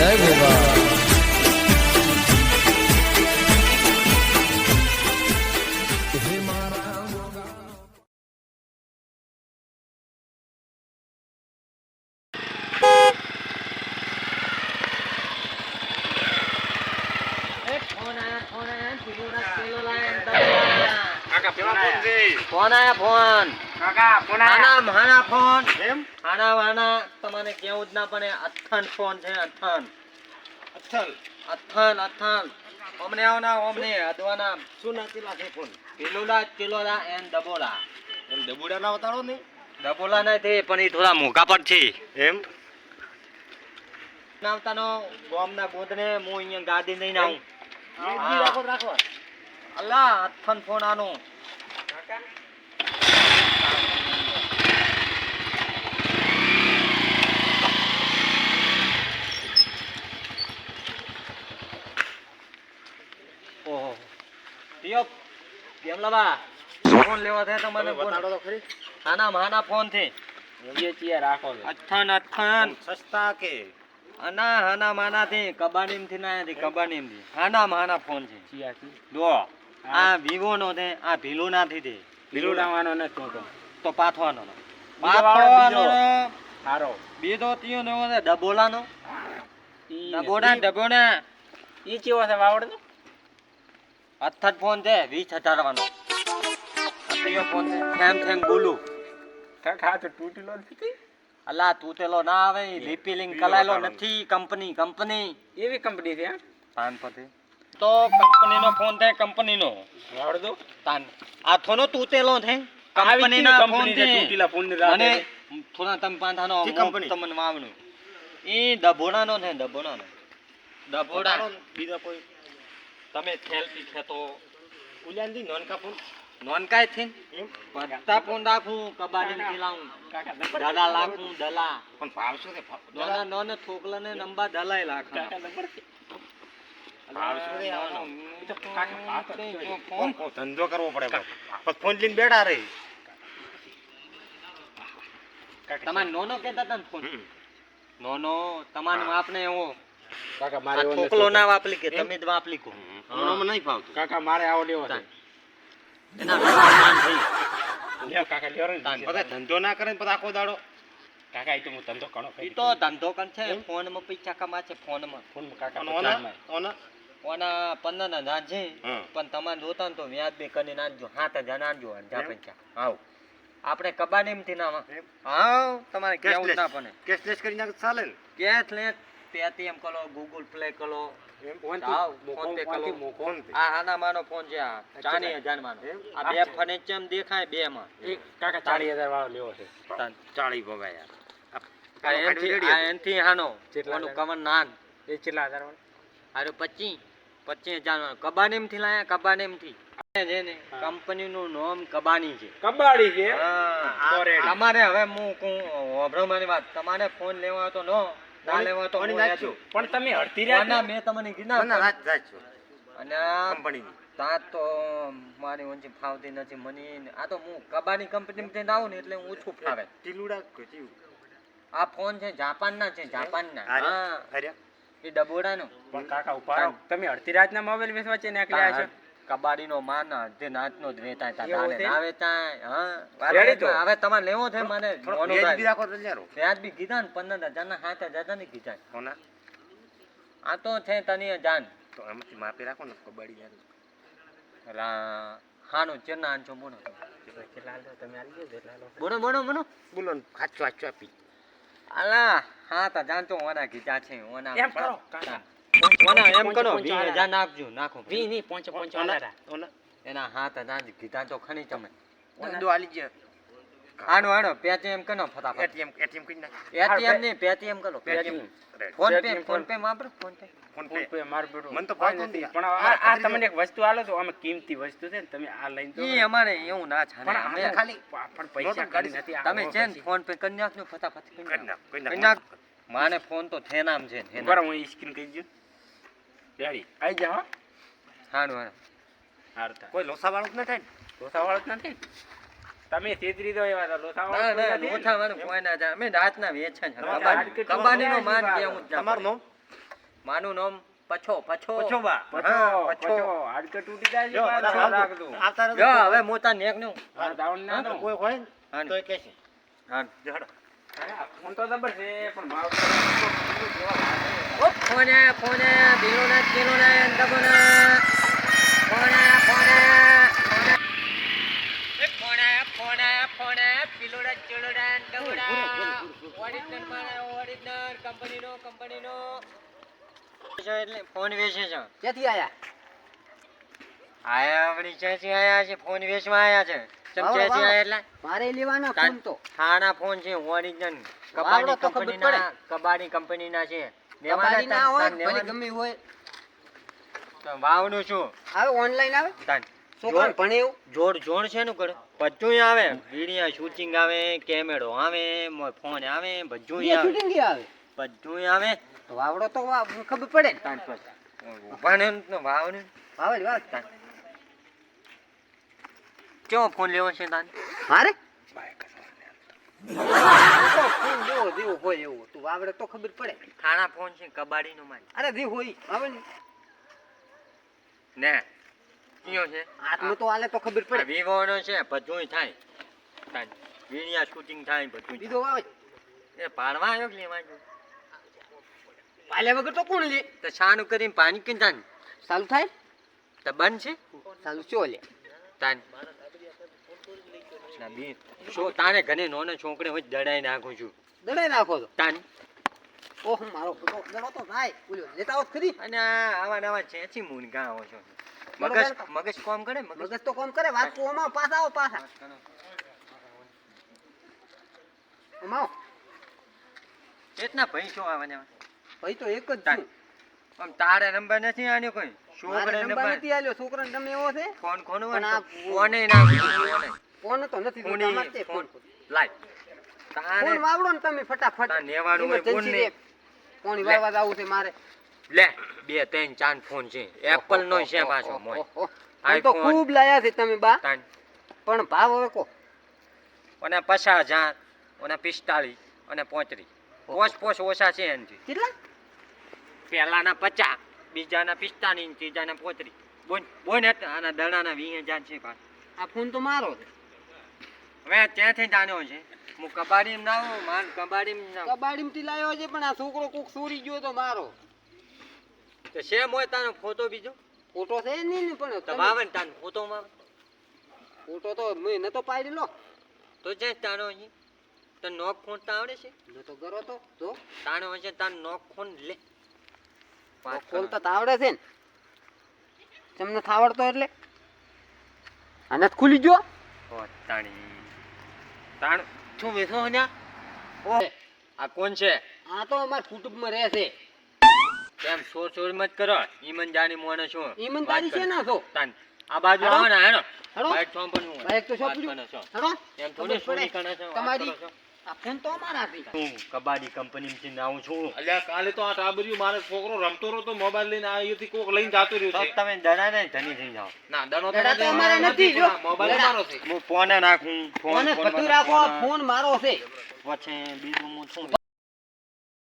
જય ભગવાન ફોન આયા ફોન કાકા ફોન આના માના ફોન. એમ? આના વાના તમને કેવું જ ના પડે. અથન ફોન છે અથન. અથન અથન અથન અમને આવના અમને અદવાના શું નાખેલા છે ફોન? કિલોલા કિલોલા એન ડબોલા એમ ડબુડા ના? બતાડો ને ડબોલા નથી પણ એ થોડા મોઘા પર છે. એમ? નાવતાનો ગોમના ગોદને હું અહીંયા ગાડી લઈને આવું. એ રાખો રાખો. અલ્લા અથન ફોન આનો. કાકા ઓહો પિયો કેમલાબા ફોન લેવા થયા તમારે બતાડો તો ખરી. આના માના ફોન છે એ ચિયા રાખો અથન અથન. સસ્તા કે? આના હાના માના થી કબાડીમથી ના થી કબાડીમથી હાના માના ફોન છે ચિયા જો આ વિવો નો છે આ ભીલો ના થી છે. લીલું લાવવાનો તો તો. પાથવાનો પાથવાનો બીજો. બીજો. તીયો નો ડબોલા નો ડબોડા ડબોડા. ઈ ચેવો છે વાવડ અથત ફોન છે વીસ હજાર વાનો અત્યો ફોન છે સેમસંગ બોલું? કાકા તો તૂટેલો નથી અલા તૂટેલો ના આવે રિપીલિંગ કરાયેલો નથી કંપની કંપની એવી કંપની છે તાન પછી. તો કંપનીનો ફોન છે કંપનીનો વાવડ દો. તાન. આ થોનો તૂટેલો છે. કંપનીના ફોન છે તૂટેલા ફોન ને અને થોડા તમ પાંથાનો કંપની? તમને વાવણું એ દબોડાનો છે દબોડાનો દબોડાનો બીજો કોઈ તમે સેલ્ફી ખેતો ઉલ્યાનથી નોનકા ફોન નોનકાયથી એમ? બધા ફોન રાખું કબાડી ખીલાવું. કાકા દલા લાખું દલા. પણ ભાવ શું છે? ભાવ? નોના થોકલા ને નંબા દલાય લાખ તો તો ધંધો કરવો પડે ફોન લઈને બેઠા રહે. તમારે નોનો કેતા હતા ને ફોન? નોનો તમારે આપને એવો. કાકા મારે થોકલો ના વાપલી કે તમે જ વાપલી કો. હમણાં નહીં ફાવતું. કાકા મારે આવો લેવો છે. એના નોન થઈ લ્યો કાકા. તાન. પછી ધંધો ના કરે ને પછી આખો દાડો? કાકા એ તો હું ધંધો ઘણો કરી તો ધંધો કણ છે ફોનમાં પૈસા કમા છે ફોનમાં ફોન કાકા ઓના ઓના? ઓના? ઓના પંદર ના છે પણ તમારે જોતા ને તો વ્યાજ બે કરી નાખજો સાત હજાર નાખજો અડધા પૈસા. હાવ આપણે કબાડી થી ના એમ? તમારે કેવું ના પડે કેશલેસ કરી નાખે ચાલે ને. કેશ લે પેટીએમ કરો ગૂગલ પ્લે કરો ફોન પે કરો. PhonePe. આ આના માનો ફોન છે આ ચાલીસ હજાર માનો. આ બે ફર્નિચર દેખાય બે માં. કાકા ચાલીસ હજાર વાળો લેવો છે. ચાળી ભોગા યાર. આ એનથી હાનો. ઓનું હજાર? નાન. એ કેટલા હજાર વાળો? અરે પચીસ પચીસ હજાર નો કબાડીમથી લાયા કબાડીમથી છે કંપની નું નામ કબાની છે. કબાડી છે? તમારે હવે હું કહું મારી વાત. તમારે ફોન લેવા તો નો ના લેવા તો હું નાખ્યો? પણ તમે અડધી કોના મેં તમને કીધા ના રાત રાત અને આ કંપનીની તો મારી ઊંચી ફાવતી નથી મને. આ તો હું કબાની કંપની આવું ને એટલે હું ઓછું ફાવે. ટીલુડા આ ફોન છે જાપાનના છે જાપાનના? હા? એ ડબોડાનો. પણ કાકા ઉપાડો. તમે અડધી રાતના મોબાઈલ વેચવા છે ને એકલા છો? કબાડીનો માન જે નાચનો જ વેચાય તા તાને? ના વેચાય હા રેડી તો. હવે તમારે લેવો છે મને મોનો વ્યાજ બી થાય. રાખો તો લ્યારો. વ્યાજ બી કીધા ને પંદર હજાર ના હાથે હજારની કીધા કોના? આ તો છે તને જાન તો એમાંથી માપી રાખો ને કબાડી યાર. રા- હાનો ચેરના આંચો બોનો કેટલા હાલો તમે આલી ગયો જેટલા હાલો. બોનો બોનો બોનો બોલો હાચું હાચું આપી અલા હા તા જાણતો ઓના કીધા છે ઓના એમ કરો, કાકા. ઓના એમ કરો નાખજો નાખો એના હાથ તો તમે. ધંધો આલી ગયા. હાનો હાનો પેચે એમ ફટાફટ. ATM ATM કરી નાખ. એટીએમ ને પેટીએમ કરો Paytm. Paytm. PhonePe PhonePe વાપરો phone pay. Phone PhonePe. Pay મારું મને તો કોઈ નથી. નથી. પણ આ આ તમને એક વસ્તુ આલો તો અમે કિંમતી વસ્તુ છે ને તમે આ લઈને તો અમારે એવું ના છે પણ અમે અમે ખાલી પણ પૈસા કાઢી કાઢી નથી તમે છે ને ફોન પે કરી નાખજો ફટાફટ. કરી કરી નાખ, કરી નાખ. માને ફોન તો થેનામ છે બરાબર હું સ્ક્રીન કહી દઉં રેડી આવી જા હો હારું હારું હારું થાય કોઈ લોસા વાળું જ ન થાય ને? લોસા વાળો જ નથી ને? તમે તેતરી દો એવા ના વાળો ના ને? લોથા વાળું કોઈ ના જાય અમે રાતના વેચે છે માન તમારું નામ? માનું નામ પછો પછો. પછો હા, પછો પછો હાડકં તૂટી જાય છે જો, રાખજો. આવતા જો હવે મોતા નેકનું હા, દાવણ ના કોઈ હોય હા. તો એ કહેશે. હા જો હેડો. હા, ફોન તો જબર છે પણ ફોને ફોને ફોને. ફોને ફોને ચિલોના અંતકોના ઓરિજિનલ મારે ઓરિજિનલ કંપનીનો કંપનીનો. એટલે ફોન વેચે છે. ક્યાંથી આયા? આયા આપણી આયા છે ફોન વેચવા આયા છે. વાવ, વાવ. મારે લેવાનો ફોન તો. થાના ફોન છે ઓરિજિનલ કબાડી કંપનીના કબાડી કંપનીના છે. કબાડી ના હોય ભલે? ગમે હોય. તો વાવનું છું. આવે ઓનલાઈન આવે? તાન છોકરા ભણે એવું? જોર જોર છે નું કરે બધું આવે. વીડિયો શૂટિંગ આવે કેમેરો આવે ફોન આવે બધું આવે. શૂટિંગ આવે? બધું આવે. વાવડો તો ખબર પડે. તાન પછી ઊભા ને ને વાવે જ તાન કેવો ફોન લેવો છે તાને? મારે ફોન જેવો જેવો હોય એવો તું વાવડે તો ખબર પડે ખાણા ફોન છે કબાડીનો માન અરે જે હોય આવે ને. ને કયો છે? હાથમાં તો હાલે તો ખબર પડે. વિવો નો છે બધું થાય. તાન શૂટિંગ થાય બધું થાય. આવે. એ પાડવા આવ્યો કે લેવા પાલ્યા વગર તો કોણ લે? તો શાનું કરીને પાણી પીને તાન ચાલુ થાય? તો બંધ છે? ચાલુ ચો લે? તાન ના બી. શું તારે ઘરે નોને છોકરે હોય દડાઈ નાખું છું. દડાઈ નાખો તો. તાન. ઓહ મારો દડો તો ભાઈ. બોલ્યો લેતા આવો ખરી. અને આવા નવા ચેચી મૂનગા આવો છો. મગજ મગજ કોમ કરે મગજ તો કોમ કરે વાત તો ઓમાં આવો પાછા. ઓમાં આવો. ભાઈ છો આવે ને ભાઈ તો એક જ. છું. આમ તારે નંબર નથી આન્યો કોઈ? છોકરા નંબર નથી આલ્યો છોકરા તમે એવો છે? ફોન કોનો ફોને ના ફોને ફોન તો નથી ફોની ફોન. ફોન. વાવડો ને તમે ફટાફટ. તાર નેવાનું હોય ફોન ને. લે. વાળવા જાવું છે મારે. લે બે ત્રણ ચાર ફોન છે. એપલ નો છે પાછો મોય. તો ખૂબ લાયા છે તમે બા. પણ ભાવ હવે કો. અને પચાસ હજાર અને પિસ્તાળીસ અને પોત્રીસ. પોચ પોચ ઓછા છે એનથી. કેટલા? પહેલાના પચાસ બીજાના પિસ્તાળીસ ત્રીજાના પોત્રીસ. બોન બોન આના દડાના વીસ હજાર છે પાછા. આ ફોન તો મારો છે. હવે ત્યાંથી જાણ્યો છે. હું કબાડીમાં ના આવું માર કબાડીમાં ના. કબાડીમાંથી લાવ્યો છે પણ આ છોકરો કોક ચોરી ગયો તો મારો. તો છે હોય તારો ફોટો બીજો? ફોટો છે નહીં ને પણ તો વાવે ને તારો ફોટો માં ફોટો તો મેં નતો પાડેલો તો જે તારો અહીં. તો નોક ફોડતા આવડે છે? નતો ગરો તો જો. તારો હશે તાર નોક ફોન લે. ખોલતા તો આવડે છે ને. તમને થાવડતો એટલે? આને ખુલી ગયો? તાણી. તાણ શું બેઠો હન્યા ઓહ આ કોણ છે? આ તો અમારા કુટુંબમાં રહે છે. કેમ સોર સોર મત કરો? ઈમાનદારી મોને શું ઈમાનદારી છે ના તો. તાન આ બાજુ આવો ને હેડો. હેડો. બાઈક. બાઈક તો સોંપડ્યું. હેડો. એમ થોડી ખબર પડે. છે, તમારી કરો છો. આ ફોન તો અમારા હું કબાડી કંપનીમાંથી આવું છું. અલ્યા કાલે તો આ ટાબરિયું મારો છોકરો રમતો રહ્યો તો મોબાઈલ લઈને આ અહીંયાથી કોક લઈને જાતો રહ્યો છે. તમે ડરા ને ધની થઈ જાઓ. ના દડો તો અમારે નથી, જો. મોબાઈલ મારો છે. હું ફોને નાખું ફોન જ બધું રાખો ફોન મારો છે. પછી બીજું હું શું?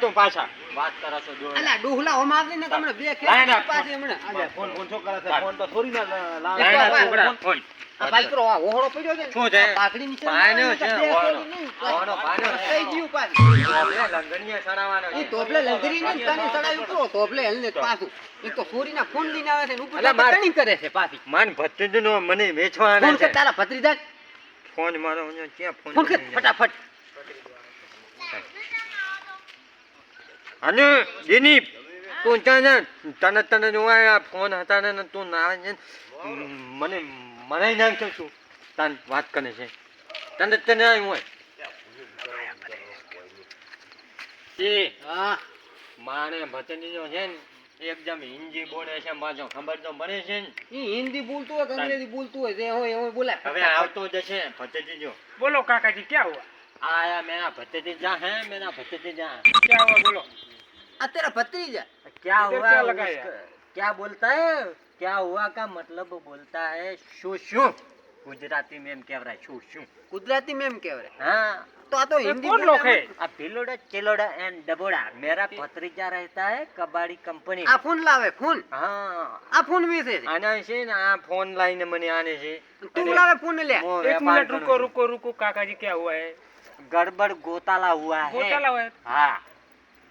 તું પાછા. વાત કરો છો દોડ. અલા ડોહલા હોમ આવજે ને તમને બે ખેંચ પાછી હમણાં. ફોન ફોન શું કરે છે ફોન તો થોડી ના લા- લાય એક ના, વાર છોકરા, ફોન. ફોન. આ ઓહળો પડ્યો છે શું છે? આ નીચે પાયનો છે, ઓહળો. ખેંચી નહીં. ઓહળો, પાયનો છે. થઈ ગયું પાછું. આપણે લંગણીએ સડાવવાનો છે. તોપલે લંગરી ને તને ચડાવ્યું કરો તોપલે હલને પાછું એક તો ચોરીના ફોન લઈને આવે છે ઉપર અલા, કરે છે પાછી માન ભત્રીજીનો મને વેચવાના ફોન કર તારા ભત્રીજા ફોન મારો ક્યાં ફોન ફોન કર ફટાફટ અને દિલીપ તું. તને તને જોવા ફોન હતા ને તું ના આવે છે ને, મને નાખ છું તાન વાત કરે છે. તને તને આવ્યું હોય. આવતો જ છે ભતજીજો બોલો કાકાજી ક્યાં હુઆ આયા મેરા હે મેરા ભતજીજા ક્યાં બોલો? આ તેરા ભતજીજા ક્યાં ક્યાં બોલતા क्या हुआ का मतलब बोलता है शू शू। ગુજરાતી માં એમ કહેવાય गुजराती में क्या हो रहा है? हाँ। तो आ तो हिंदी कौन लोग है अब भिलोड़ा चिलोड़ा एंड डबोड़ा। मेरा भत्रीजा रहता है कबाड़ी कंपनी आप फ़ोन लावे फ़ोन। हाँ। आप फ़ोन भी से आना से ना फ़ोन लाइन मने आने से। तू लावे फ़ोन ले। एक मिनट रुको रुको रुको काका जी क्या हुआ है? गड़बड़ गोताला हुआ है। गोताला हुआ है? हाँ।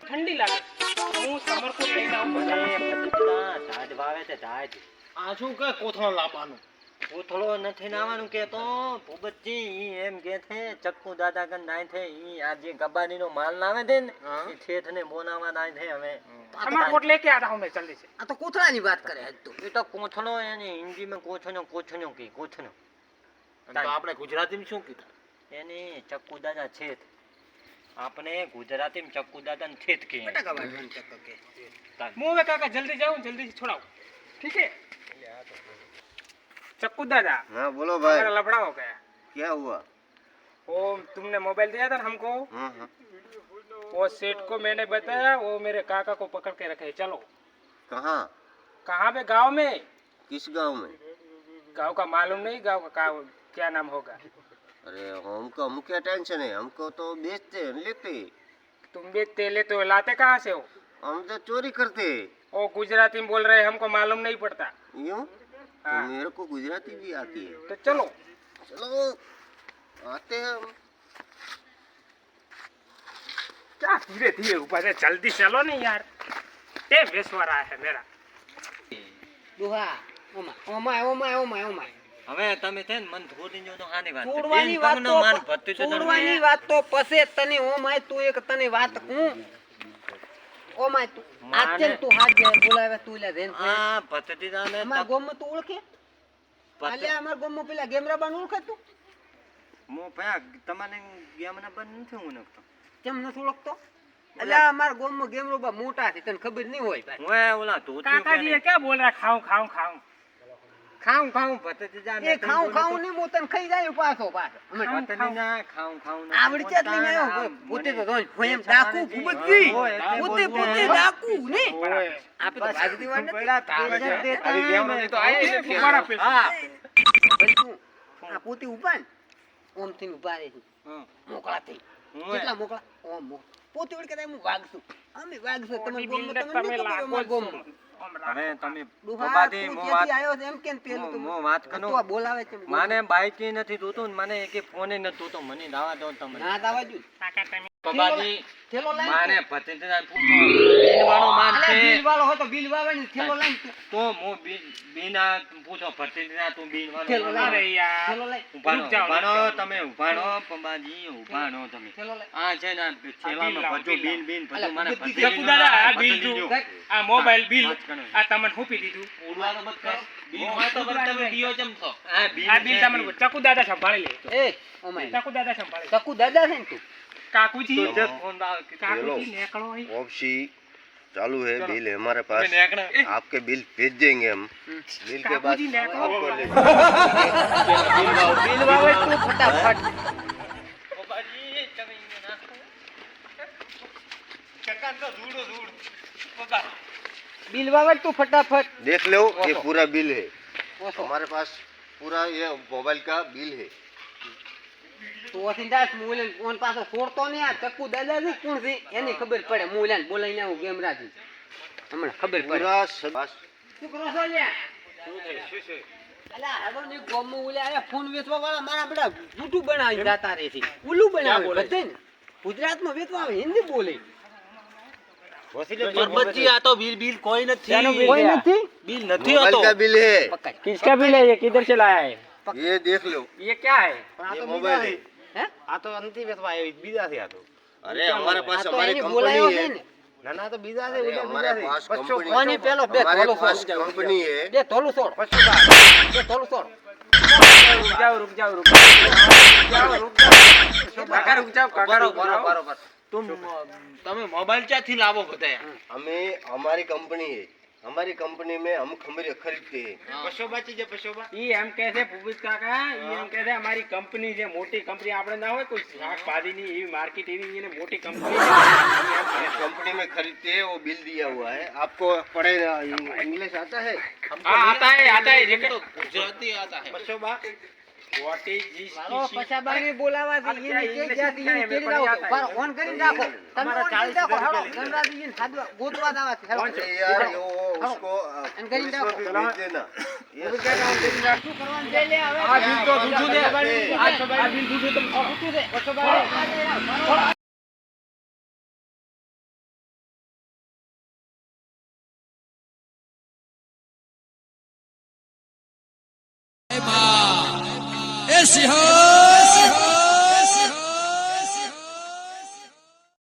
ठंडी लगा હું ચક્કુ દાદા છે ની વાત કરે તો. એ એની હિન્દી માં કોછનો કોછનો કે કોથનો તો આપણે ગુજરાતી માં શું કીધું? એની ચક્કુ દાદા છેઠ આપણે ગુજરાતીમાં ચક્કુ દાદા છેત કે બટાકા વાળવાનું ચક્કર કે मुंह में काका जल्दी जाओ जल्दी से छोड़ाओ ठीक है चक्कू दादा हाँ बोलो मेरा भाई लफड़ा हो गया क्या हुआ वो तुमने मोबाइल दिया था ना हमको हाँ हाँ वो सेठ को मैंने बताया वो मेरे काका को पकड़ के रखे चलो कहाँ कहाँ पे गांव में किस गांव में गांव का मालूम नहीं गांव का का- क्या नाम होगा अरे हमको हम क्या टेंशन है? हमको तो बेचते हैं लेते तुम बेचते हैं लेते हो लाते कहाँ से हो? हम तो चोरी करते ओ गुजराती में बोल रहे हमको मालूम नहीं पड़ता। यूँ? तो हाँ। मेरे को गुजराती भी आती है। तो चलो। चलो आते हैं हम। क्या धीरे धीरे ऊपर जल्दी चलो नहीं यार। ये बेसवा रहा है मेरा। दुहा ओमा ओमा ओमा ओमा ओमा। હવે તમે છે ને મન ધોડીનો તો આની વાત છોડવાની વાત તો માન ભત્તી તો છોડવાની વાત તો પછે તને ઓ માય તું એક તને વાત હું ઓ માય તું. આજે તું હાથ બોલાવે તું લે રેન હા ભત્તી જાને અમાર ગોમ તું ઓળખે? અલે અમાર ગોમ પેલા ગેમરા બાન ઓળખે તું? મો પયા તમને ગેમના બાન નથી હું નખતો કેમ નથી ઓળખતો? અલ્યા અમાર ગોમ ગેમરો બા મોટા છે તને ખબર નહીં હોય ભાઈ. ઓલા તો કાકાજી કે બોલ રહ્યા ખાઉં ખાઉં ખાઉં. ખાઉં ખાઉં ભતજી જા એ ખાઉં ખાઉં ને હું તને જાય પાછો પાછો. અમે ભતજી ના ખાઉં ખાઉં આવડી ચાત લઈને આવ્યો. પોતે તો રોજ ફોયમ ડાકુ ભૂબજી પોતે પોતે ડાકુ ને? આપે તો ભાગ દીવાને પેલા તારે દેતા અરે તો આવી છે મારા પૈસા હા. બલકુ આ પોતે ઉપાન ઓમથી ઊભા રહે મોકળા થઈ. કેટલા મોકળા? ઓમ પોતે વડકે હું વાગસું અમે વાગશું તમે ગોમ તમે ગોમ હવે તમે બાબાજી, તું હું વાત આવ્યો છે એમ કેમ પેલું હું- તું? હું વાત તું કરું? આ બોલાવે છે મને બાઈક નથી જોતું ને મને એકે ફોને નથી જોતો મને દાવા દો તમને ના દાવા જો કાકા તમે બાબાજી થેલો લાઈન માને ભત્રીજાને પૂછો બીનવાળો માન છે. બિલ હોય તો બિલ વાળવાની થેલો લાઈન તો. હું બી- પૂછો ભત્રીજા તું બીનવાળો થેલો માન. યાર થેલો લાઈન ઉભાનો, રૂક જાઓ, ઉભાનો, રૂક જાઓ. તમે ઉભાનો પંબાજી ઉભાનો તમે. થેલો લાઈન આ છે ને થેલામાં લાવો, બધું બિલ બીન બીન બધું અલા, મને બધી ભત્રીજીનું ચકુ દાદા, આ બિલ ભત્રીજીનું. આ મોબાઈલ બિલ આ તમને હુપી દીધું ઉડવાનો મત કરો. બિલ હોય તો તમે નહીં. દિયો છો. આ બિલ આ બિલ છે, તમને ચકુ દાદા સંભાળી લે. એ ઓમાય. ચકુ દાદા સંભાળી ચકુ દાદા છે ને તું? કાકુજી તો જે ફોન લાવ કે કાકુજી નેકળો અહીં. ऑप्सी चालू है चलो। बिल है हमारे पास તમે નેકળો. आपके बिल भेज देंगे हम बिल के बाद કાકુજી નેકળો आपको ले બિલ વાવે તું ફટાફટ પંબાજી, તમે અહીંયા નાખો. બિલ વાવે તું ફટાફટ देख लो ये पूरा बिल है ઓછો हमारे पास पूरा ये मोबाइल का बिल है તું ઓછી દાસ મૂલ્યન ફોન પાછો છોડતો નહીં આ ચક્કુ દાદા છે કોણ છે એની ખબર પડે મૂલ્યન બોલાઈને આવું ગેમરાજી હમણાં ખબર પડે पूरा सब શું કરો છો લ્યા અલા હવે ની ગોમમાં ઓલા આયા ફોન વેચવા વાળા મારા બધા જૂઠું બનાવી જાતા રહે છે ઉલ્લું બનાવે બધે ને ગુજરાતમાં વેચવા આવે હિન્દી બોલે પરબતજી આ તો બિલ બિલ કોઈ શાનું નથી બિલ? કોઈ નથી બિલ નથી मोबाइल હોતો का बिल है પકડ किसका बिल है ये किधर से लाया है ये देख लो ये क्या है ये मोबाइल है હે? આ તો નથી વેચવા આવ્યો બીજા થી આ અરે અમારા પાસે અમારી કંપની છે ના. ના તો બીજા છે બીજા બીજા છે પચ્છો કોની પેલો બે તોલો છોડ કંપની છે બે તોલો છોડ પચ્છો બે તોલો છોડ રૂક જાવ રૂક જાવ રૂક કાકા રૂક કાકા તમે મોબાઈલ ક્યાંથી લાવો બધા? અમે અમારી કંપની છે हमारी कंपनी में हम खमीरे खरीदते हैं पशोबा चीज है पशोबा ये हम कहते पुबिस काका ये हम कहते हमारी कंपनी है मोटी कंपनी आपने ना हो कोई शाकपादी नहीं ये मार्केट ये ने मोटी कंपनी कंपनी में खरीदते हैं वो बिल दिया हुआ है आपको पढ़े इंग्लिश आता है आता है आता है गुजराती आता है पशोबा આ બિલ તો જુઠું છે. આ બિલ જુઠું તમે